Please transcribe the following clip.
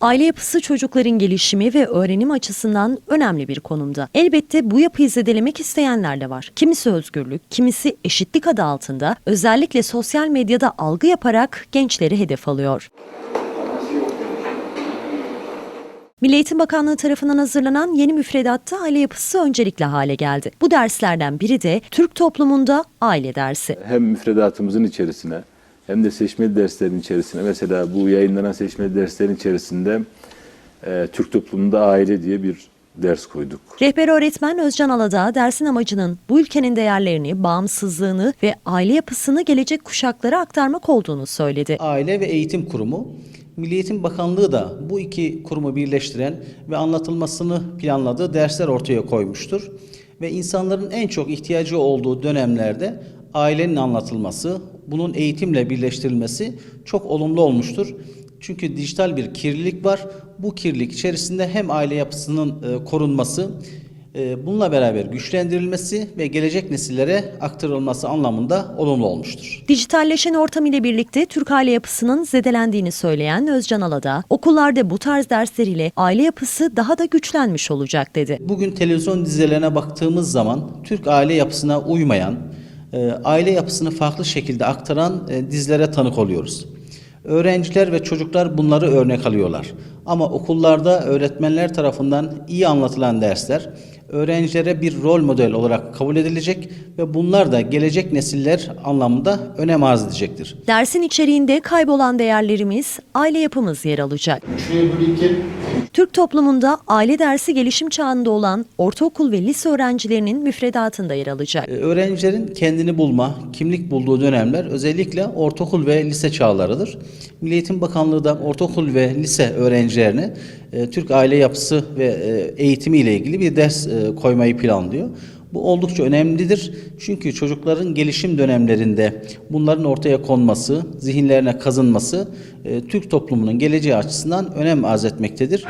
Aile yapısı çocukların gelişimi ve öğrenim açısından önemli bir konumda. Elbette bu yapıyı zedelemek isteyenler de var. Kimisi özgürlük, kimisi eşitlik adı altında özellikle sosyal medyada algı yaparak gençleri hedef alıyor. Milli Eğitim Bakanlığı tarafından hazırlanan yeni müfredatta aile yapısı öncelikli hale geldi. Bu derslerden biri de Türk toplumunda aile dersi. hem müfredatımızın içerisine hem de seçmeli derslerin içerisine mesela bu yayınlanan seçmeli derslerin içerisinde e, Türk toplumunda aile diye bir ders koyduk. Rehber öğretmen Özcan Aladağ dersin amacının bu ülkenin değerlerini, bağımsızlığını ve aile yapısını gelecek kuşaklara aktarmak olduğunu söyledi. Aile ve Eğitim Kurumu, Milli Eğitim Bakanlığı da bu iki kurumu birleştiren ve anlatılmasını planladığı dersler ortaya koymuştur. Ve insanların en çok ihtiyacı olduğu dönemlerde ailenin anlatılması, bunun eğitimle birleştirilmesi çok olumlu olmuştur. Çünkü dijital bir kirlilik var. Bu kirlilik içerisinde hem aile yapısının e, korunması, e, bununla beraber güçlendirilmesi ve gelecek nesillere aktarılması anlamında olumlu olmuştur. Dijitalleşen ortam ile birlikte Türk aile yapısının zedelendiğini söyleyen Özcan Aladağ, okullarda bu tarz dersleriyle aile yapısı daha da güçlenmiş olacak dedi. Bugün televizyon dizilerine baktığımız zaman Türk aile yapısına uymayan, e, aile yapısını farklı şekilde aktaran e, dizilere tanık oluyoruz. Öğrenciler ve çocuklar bunları örnek alıyorlar. Ama okullarda öğretmenler tarafından iyi anlatılan dersler öğrencilere bir rol model olarak kabul edilecek ve bunlar da gelecek nesiller anlamında önem arz edecektir. Dersin içeriğinde kaybolan değerlerimiz, aile yapımız yer alacak. 3 bölü 2 Türk toplumunda aile dersi gelişim çağında olan ortaokul ve lise öğrencilerinin müfredatında yer alacak. E, Öğrencilerin kendini bulma, kimlik bulduğu dönemler özellikle ortaokul ve lise çağlarıdır. Milli Eğitim Bakanlığı da ortaokul ve lise öğrencilerine e, Türk aile yapısı ve e, eğitimi ile ilgili bir ders e, koymayı planlıyor. Bu oldukça önemlidir. Çünkü çocukların gelişim dönemlerinde bunların ortaya konması, zihinlerine kazınması Türk toplumunun geleceği açısından önem arz etmektedir.